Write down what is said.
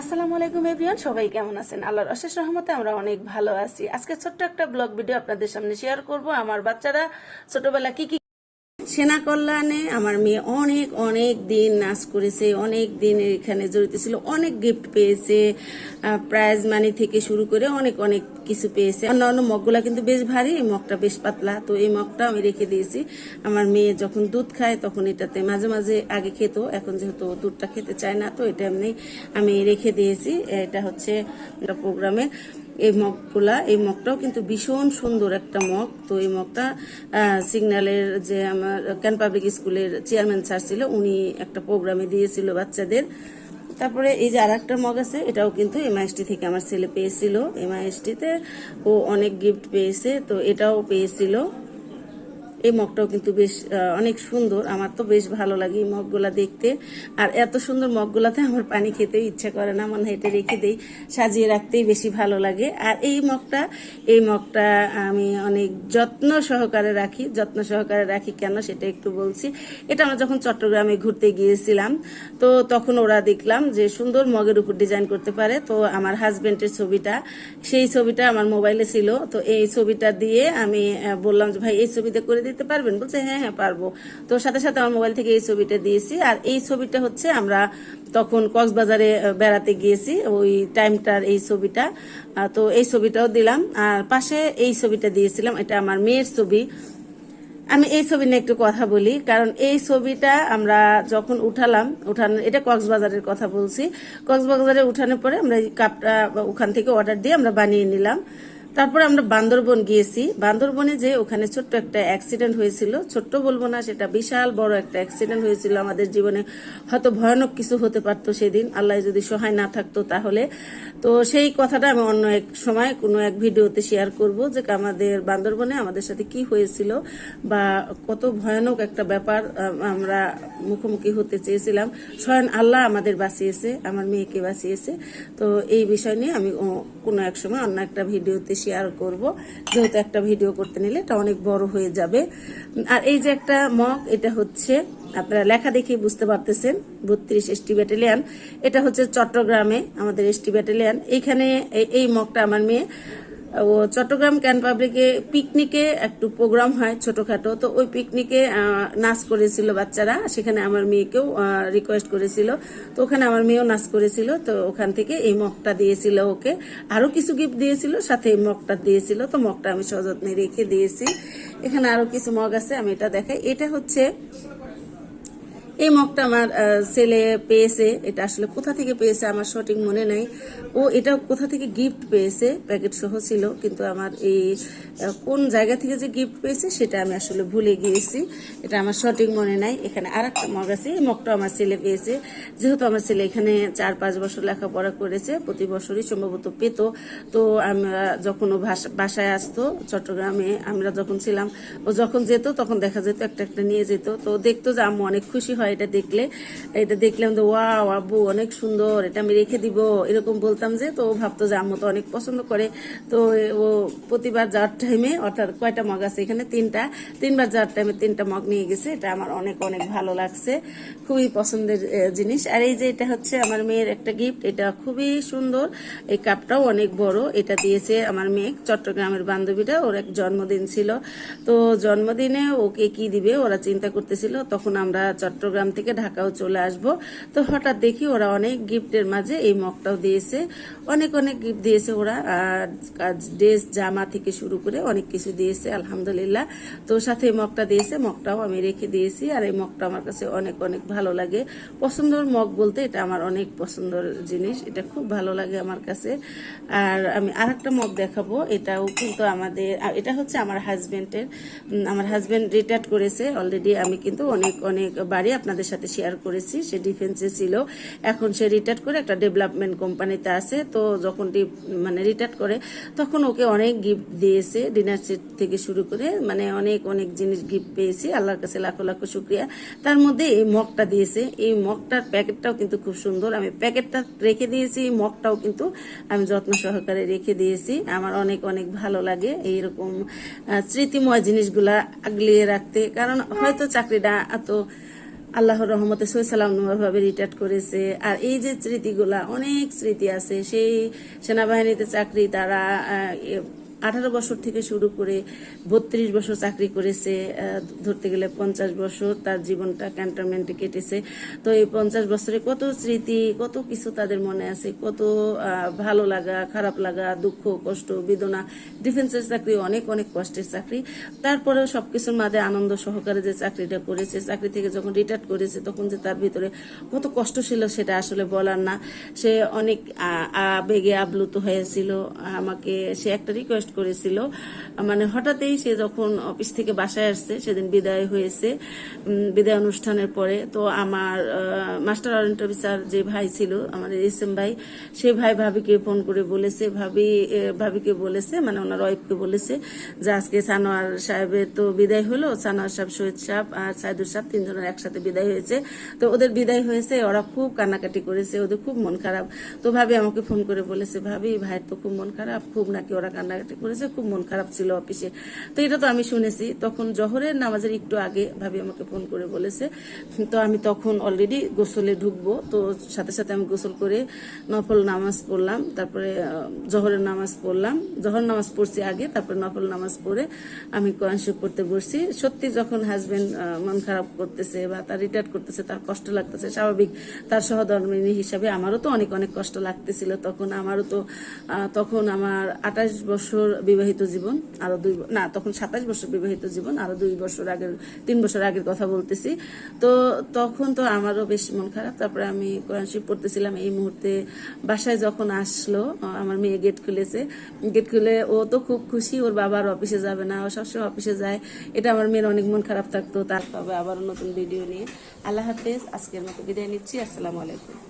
আসসালামু আলাইকুম এভরিওয়ান, সবাই কেমন আছেন? আল্লাহর অশেষ রহমতে আমরা অনেক ভালো আছি। আজকে ছোট্ট একটা ব্লগ ভিডিও আপনাদের সামনে শেয়ার করব। আমার বাচ্চারা ছোটবেলা কি কি সেনা কল্যাণে আমার মেয়ে অনেক অনেক দিন নাচ করেছে, অনেক দিন এখানে জড়িত ছিল, অনেক গিফট পেয়েছে প্রাইজ মানি থেকে শুরু করে অনেক অনেক কিছু পেয়েছে। অন্য অন্য মগগুলা কিন্তু বেশ ভারী, এই মগটা বেশ পাতলা। তো এই মগটা আমি রেখে দিয়েছি। আমার মেয়ে যখন দুধ খায় তখন এটাতে মাঝে মাঝে আগে খেত, এখন যেহেতু দুধটা খেতে চায় না, তো এটা এমনি আমি রেখে দিয়েছি। এটা হচ্ছে প্রোগ্রামে এই মগগুলা, এই মগটাও কিন্তু ভীষণ সুন্দর একটা মগ। তো এই মগটা সিগন্যালের যে আমার ক্যান পাবলিক স্কুলের চেয়ারম্যান স্যার ছিল, উনি একটা প্রোগ্রামে দিয়েছিল বাচ্চাদের। তারপরে এই যে আর একটা মগ আছে, এটাও কিন্তু এমআইএসটি থেকে আমার ছেলে পেয়েছিল। এমআইএসটিতে ও অনেক গিফট পেয়েছে, তো এটাও পেয়েছিল। এই মগটাও কিন্তু বেশ অনেক সুন্দর। আমার তো বেশ ভালো লাগে এই মগগুলা দেখতে। আর এত সুন্দর মগগুলাতে আমার পানি খেতেও ইচ্ছা করে না, মনে এটা রেখে দেই। সাজিয়ে রাখতেই বেশি ভালো লাগে। আর এই মগটা এই মগটা আমি অনেক যত্ন সহকারে রাখি। যত্ন সহকারে রাখি কেন সেটা একটু বলছি। এটা আমরা যখন চট্টগ্রামে ঘুরতে গিয়েছিলাম, তো তখন ওরা দেখলাম যে সুন্দর মগের উপর ডিজাইন করতে পারে। তো আমার হাজবেন্ডের ছবিটা, সেই ছবিটা আমার মোবাইলে ছিল। তো এই ছবিটা দিয়ে আমি বললাম যে, ভাই, এই ছবিতে করে দিতে পারবেন। বলছে হ্যাঁ হ্যাঁ পারব। তো সাথে সাথে আমার মোবাইল থেকে এই ছবিটা দিয়েছি। আর এই ছবিটা হচ্ছে আমরা তখন কক্সবাজারে বেড়াতে গিয়েছি, ওই টাইমটার এই ছবিটা। তো এই ছবিটাও দিলাম। আর পাশে এই ছবিটা দিয়েছিলাম, এটা আমার মেয়ের ছবি। আমি এই ছবি নিয়ে একটু কথা বলি, কারণ এই ছবিটা আমরা যখন উঠালাম, উঠানো, এটা কক্সবাজারের কথা বলছি। কক্সবাজারে উঠানোর পরে আমরা কাপটা ওখান থেকে অর্ডার দিয়ে আমরা বানিয়ে নিলাম। তারপরে আমরা বান্দরবন গিয়েছি। বান্দরবনে যে ওখানে ছোট্ট একটা অ্যাক্সিডেন্ট হয়েছিল, ছোট্ট বলব না, সেটা বিশাল বড় একটা অ্যাক্সিডেন্ট হয়েছিল। আমাদের জীবনে হয়তো ভয়ানক কিছু হতে পারতো সেদিন। আল্লাহ যদি সহায় না থাকতো তাহলে। তো সেই কথাটা আমি অন্য এক সময় কোনো এক ভিডিওতে শেয়ার করব যে আমাদের বান্দরবনে আমাদের সাথে কি হয়েছিল বা কত ভয়ানক একটা ব্যাপার আমরা মুখোমুখি হতে চেয়েছিলাম। স্বয়ং আল্লাহ আমাদের বাঁচিয়েছে, আমার মেয়েকে বাঁচিয়েছে। তো এই বিষয় নিয়ে আমি কোনো এক সময় অন্য একটা ভিডিওতে শেয়ার করব। যেহেতু একটা ভিডিও করতে নিলে এটা অনেক বড় হয়ে যাবে। আর এই যে একটা মগ এটা হচ্ছে, আপনারা লেখা দেখেই বুঝতে পারতেছেন, বত্রিশ এসটি ব্যাটালিয়ান এটা হচ্ছে চট্টগ্রামে আমাদের এসটি ব্যাটালিয়ান এইখানে এই- মগটা আমার মেয়ে ও চট্টগ্রাম ক্যান পাবলিকে পিকনিকে একটু প্রোগ্রাম হয় ছোটখাটো। তো ওই পিকনিকে নাচ করেছিল বাচ্চারা। সেখানে আমার মেয়েকেও রিকোয়েস্ট করেছিল। তো ওখানে আমার মেয়েও নাচ করেছিল। তো ওখান থেকে এই মগটা দিয়েছিল ওকে। আরও কিছু গিফট দিয়েছিল, সাথে এই মগটা দিয়েছিল। তো মগটা আমি সযত্নে রেখে দিয়েছি। এখানে আরও কিছু মগ আছে, আমি এটা দেখাই। এটা হচ্ছে এই মগটা আমার ছেলে পেয়েছে। এটা আসলে কোথা থেকে পেয়েছে আমার সঠিক মনে নাই। ও এটা কোথা থেকে গিফট পেয়েছে? প্যাকেট সহ ছিল, কিন্তু আমার এই কোন জায়গা থেকে যে গিফট পেয়েছে সেটা আমি আসলে ভুলে গিয়েছি। এটা আমার সঠিক মনে নাই। এখানে আর একটা মগ আছে। এই মগটা আমার ছেলে পেয়েছে। যেহেতু আমার ছেলে এখানে চার, পাঁচ বছর লেখাপড়া করেছে, প্রতি বছরই সম্ভবত পেত। তো আমরা যখন ও বাসায় আসতো চট্টগ্রামে, আমরা যখন ছিলাম, ও যখন যেত তখন দেখা যেত, একটা একটা নিয়ে যেত। তো দেখতো যে আম্মু অনেক খুশি হয়। এটা দেখলে, এটা দেখলাম তো ওয়াও, আব্বু, অনেক সুন্দর, এটা আমি রেখে দিব। এরকম বলতাম যে, তো ভাবতো যে আম্মু তো অনেক পছন্দ করে। তো ও প্রতিবার যাওয়ার টাইমে অর্থাৎ কয়টা মগ আছে এখানে? তিনটা। তিনবার যাওয়ার টাইমে তিনটা মগ নিয়ে গেছে। এটা আমার অনেক অনেক ভালো লাগছে। খুবই পছন্দের জিনিস। আর এই যে এটা হচ্ছে আমার মেয়ের একটা গিফট এটা খুবই সুন্দর। এই কাপটাও অনেক বড়। এটা দিয়েছে আমার মেয়ে, চট্টগ্রামের বান্ধবীরা ওর এক জন্মদিন ছিল। তো জন্মদিনে ওকে কি দিবে? ওরা চিন্তা করতেছিল, তখন আমরা চট্টগ্রাম থেকে ঢাকাও চলে আসব। তো হঠাৎ দেখি ওরা অনেক গিফটের মাঝে এই মগটাও দিয়েছে। অনেক অনেক গিফট দিয়েছে ওরা। আর ড্রেস, জামা থেকে শুরু করে অনেক কিছু দিয়েছে, আলহামদুলিল্লাহ। তো সাথে এই মগটা দিয়েছে, মগটাও আমি রেখে দিয়েছি। আর এই মগটা আমার কাছে অনেক অনেক ভালো লাগে। পছন্দর মগ বলতে এটা আমার অনেক পছন্দর জিনিস। এটা খুব ভালো লাগে আমার কাছে। আর আমি আর একটা মগ দেখাবো। এটাও কিন্তু আমাদের এটা হচ্ছে আমার হাজবেন্ডের আমার হাজবেন্ড রিটায়ার্ড করেছে। অলরেডি আমি কিন্তু অনেক অনেক বাড়ি আপনাদের সাথে শেয়ার করেছি, সে ডিফেন্সে ছিল। এখন সে রিটায়ার্ড করে একটা ডেভেলপমেন্ট কোম্পানিতে আছে। তো যখন মানে রিটায়ার্ড করে, তখন ওকে অনেক গিফট দিয়েছে ডিনার সেট থেকে শুরু করে। মানে অনেক অনেক জিনিস গিফট পেয়েছি। আল্লাহর কাছে লাখো লাখো শুক্রিয়া। তার মধ্যে এই মগটা দিয়েছে। এই মগটার প্যাকেটটাও কিন্তু খুব সুন্দর। আমি প্যাকেটটা রেখে দিয়েছি, এই মগটাও কিন্তু আমি যত্ন সহকারে রেখে দিয়েছি। আমার অনেক অনেক ভালো লাগে এইরকম স্মৃতিময় জিনিসগুলা আগলিয়ে রাখতে। কারণ হয়তো চাকরিটা এত আল্লাহর রহমতে সৈসালাম ভাবে রিটায়ার করেছে। আর এই যে স্মৃতিগুলা, অনেক স্মৃতি আছে। সেই সেনাবাহিনীতে চাকরি, তারা আঠারো বছর থেকে শুরু করে বত্রিশ বছর চাকরি করেছে ধরতে গেলে পঞ্চাশ বছর তার জীবনটা ক্যান্টনমেন্টে কেটেছে। তো এই পঞ্চাশ বছরে কত স্মৃতি, কত কিছু তাদের মনে আছে, কত ভালো লাগা, খারাপ লাগা, দুঃখ, কষ্ট, বেদনা ডিফেন্সের চাকরি, অনেক অনেক কষ্টের চাকরি। তারপরেও সবকিছুর মাঝে আনন্দ সহকারে যে চাকরিটা করেছে, চাকরি থেকে যখন রিটায়ার করেছে তখন যে তার ভিতরে কত কষ্ট ছিল সেটা আসলে বলার না। সে অনেক আবেগে আপ্লুত হয়েছিল। আমাকে সে একটা রিকোয়েস্ট করেছিল। মানে হঠাৎই সে যখন অফিস থেকে বাসায় আসছে, সেদিন বিদায় হয়েছে বিদায় অনুষ্ঠানের পরে। তো আমার মাস্টার ওয়ারেন্ট অফিসার যে ভাই ছিল, আমার এস এম ভাই, সে ভাই ভাবিকে ফোন করে বলেছে, ভাবি ভাবিকে বলেছে মানে ওনার ওয়াইফকে বলেছে যে আজকে সানোয়ার সাহেবের তো বিদায় হলো, সানোয়ার সাহেব, শহীদ সাহেব আর সাইদুর সাহেব তিনজনের একসাথে বিদায় হয়েছে। তো ওদের বিদায় হয়েছে, ওরা খুব কান্নাকাটি করেছে, ওদের খুব মন খারাপ। তো ভাবি আমাকে ফোন করে বলেছে, ভাবি, ভাইয়ের তো খুব মন খারাপ, খুব নাকি ওরা কান্নাকাটি করেছে খুব মন খারাপ ছিল অফিসে। তো এটা তো আমি শুনেছি। তখন জহরের নামাজের একটু আগে ভাবি আমাকে ফোন করে বলেছে। তো আমি তখন অলরেডি গোসলে ঢুকবো। তো সাথে সাথে আমি গোসল করে নফল নামাজ পড়লাম। তারপরে জহরের নামাজ পড়লাম। জহর নামাজ পড়ছি আগে, তারপরে নফল নামাজ পড়ে আমি শরীফ পড়তে বসছি। সত্যি যখন হাজবেন্ড মন খারাপ করতেছে বা তার রিটায়ার করতেছে, তার কষ্ট লাগতেছে, স্বাভাবিক তার সহধর্মিনী হিসাবে আমারও তো অনেক অনেক কষ্ট লাগতেছিল। তখন আমারও তো তখন আমার আঠাশ বছর বিবাহিত জীবন, আরও দুই না, তখন সাতাশ বছর বিবাহিত জীবন, আরও দুই বছর আগের, তিন বছর আগের কথা বলতেছি। তো তখন তো আমারও বেশ মন খারাপ। তারপরে আমি কোরআন শরীফ পড়তেছিলাম। এই মুহূর্তে বাসায় যখন আসলো আমার মেয়ে গেট খুলেছে। গেট খুলে ও তো খুব খুশি, ওর বাবার অফিসে যাবে না, ও সবসময় অফিসে যায়। এটা আমার মেয়ের অনেক মন খারাপ থাকতো। তার তবে আবার নতুন ভিডিও নিয়ে। আল্লাহ হাফেজ, আজকের মতো বিদায় নিচ্ছি। আসসালামু আলাইকুম।